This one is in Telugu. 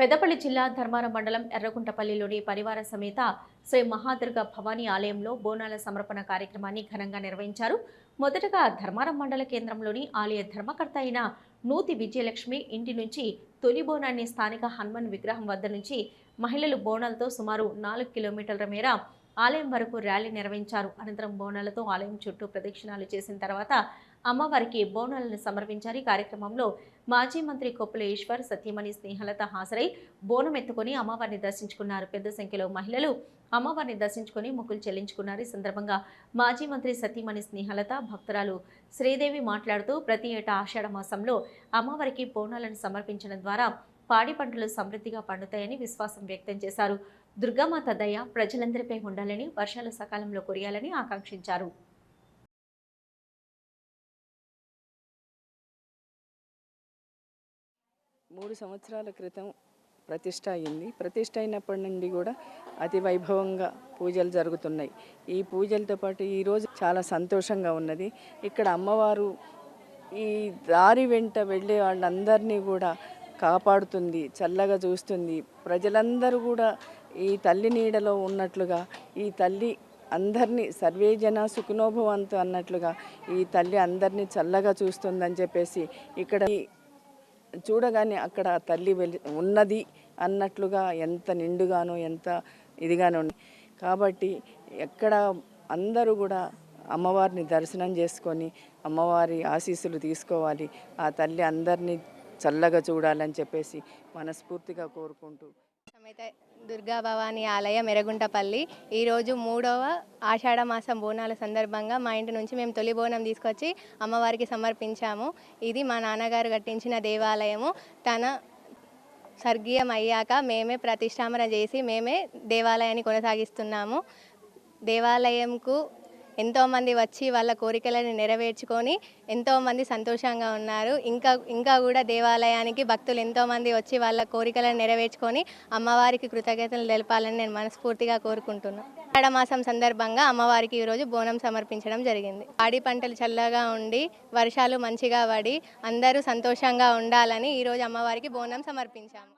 పెద్దపల్లి జిల్లా ధర్మారం మండలం ఎర్రగుంటపల్లిలోని పరివార సమేత శ్రీ మహాదుర్గ భవానీ ఆలయంలో బోనాల సమర్పణ కార్యక్రమాన్ని ఘనంగా నిర్వహించారు. మొదటగా ధర్మారం మండల కేంద్రంలోని ఆలయ ధర్మకర్త అయిన నూతి విజయలక్ష్మి ఇంటి నుంచి తొలి బోనాన్ని స్థానిక హనుమాన్ విగ్రహం వద్ద నుంచి మహిళలు బోనాలతో సుమారు నాలుగు కిలోమీటర్ల మేర ఆలయం వరకు ర్యాలీ నిర్వహించారు. అనంతరం బోనాలతో ఆలయం చుట్టూ ప్రదక్షిణాలు చేసిన తర్వాత అమ్మవారికి బోనాలను సమర్పించారు. ఈ కార్యక్రమంలో మాజీ మంత్రి కొప్పుల ఈశ్వర్ సత్యమణి స్నేహలత హాజరై బోనం ఎత్తుకొని అమ్మవారిని దర్శించుకున్నారు. పెద్ద సంఖ్యలో మహిళలు అమ్మవారిని దర్శించుకొని మొక్కులు చెల్లించుకున్నారు. ఈ సందర్భంగా మాజీ మంత్రి సతీమణి స్నేహలత భక్తురాలు శ్రీదేవి మాట్లాడుతూ ప్రతి ఏటా ఆషాఢ మాసంలో అమ్మవారికి బోనాలను సమర్పించడం ద్వారా పాడి పంటలు సమృద్ధిగా పండుతాయని విశ్వాసం వ్యక్తం చేశారు. దుర్గామాత దయ ప్రజలందరిపై ఉండాలని వర్షాలు సకాలంలో కురియాలని ఆకాంక్షించారు. మూడు సంవత్సరాల క్రితం ప్రతిష్ట అయింది. ప్రతిష్ట అయినప్పటి నుండి కూడా అతి వైభవంగా పూజలు జరుగుతున్నాయి. ఈ పూజలతో పాటు ఈరోజు చాలా సంతోషంగా ఉన్నది. ఇక్కడ అమ్మవారు ఈ దారి వెంట వెళ్ళే వాళ్ళందరినీ కూడా కాపాడుతుంది చల్లగా చూస్తుంది. ప్రజలందరూ కూడా ఈ తల్లి నీడలో ఉన్నట్లుగా ఈ తల్లి అందరినీ సర్వే జన సుఖనోభవంతు అన్నట్లుగా ఈ తల్లి అందరినీ చల్లగా చూస్తుందని చెప్పేసి ఇక్కడ చూడగానే అక్కడ తల్లి వెలి ఉన్నది అన్నట్లుగా ఎంత నిండుగానో ఎంత ఇదిగానో ఉంది. కాబట్టి ఎక్కడ అందరూ కూడా అమ్మవారిని దర్శనం చేసుకొని అమ్మవారి ఆశీస్సులు తీసుకోవాలి. ఆ తల్లి అందరినీ చల్లగా చూడాలని చెప్పేసి మనస్ఫూర్తిగా కోరుకుంటూ. సమేత దుర్గా భవానీ ఆలయం ఎరగుంటపల్లి ఈరోజు మూడవ ఆషాఢ మాసం బోనాల సందర్భంగా మా ఇంటి నుంచి మేము తొలి బోనం తీసుకొచ్చి అమ్మవారికి సమర్పించాము. ఇది మా నాన్నగారు కట్టించిన దేవాలయము. తన స్వర్గీయం అయ్యాక మేమే ప్రతిష్టామన చేసి మేమే దేవాలయాన్ని కొనసాగిస్తున్నాము. దేవాలయంకు ఎంతోమంది వచ్చి వాళ్ళ కోరికలను నెరవేర్చుకొని ఎంతోమంది సంతోషంగా ఉన్నారు. ఇంకా ఇంకా కూడా దేవాలయానికి భక్తులు ఎంతోమంది వచ్చి వాళ్ళ కోరికలను నెరవేర్చుకొని అమ్మవారికి కృతజ్ఞతలు తెలపాలని నేను మనస్ఫూర్తిగా కోరుకుంటున్నాను ఆడమాసం మాసం సందర్భంగా అమ్మవారికి ఈరోజు బోనం సమర్పించడం జరిగింది. పాడి పంటలు చల్లగా ఉండి వర్షాలు మంచిగా పడి అందరూ సంతోషంగా ఉండాలని ఈరోజు అమ్మవారికి బోనం సమర్పించాము.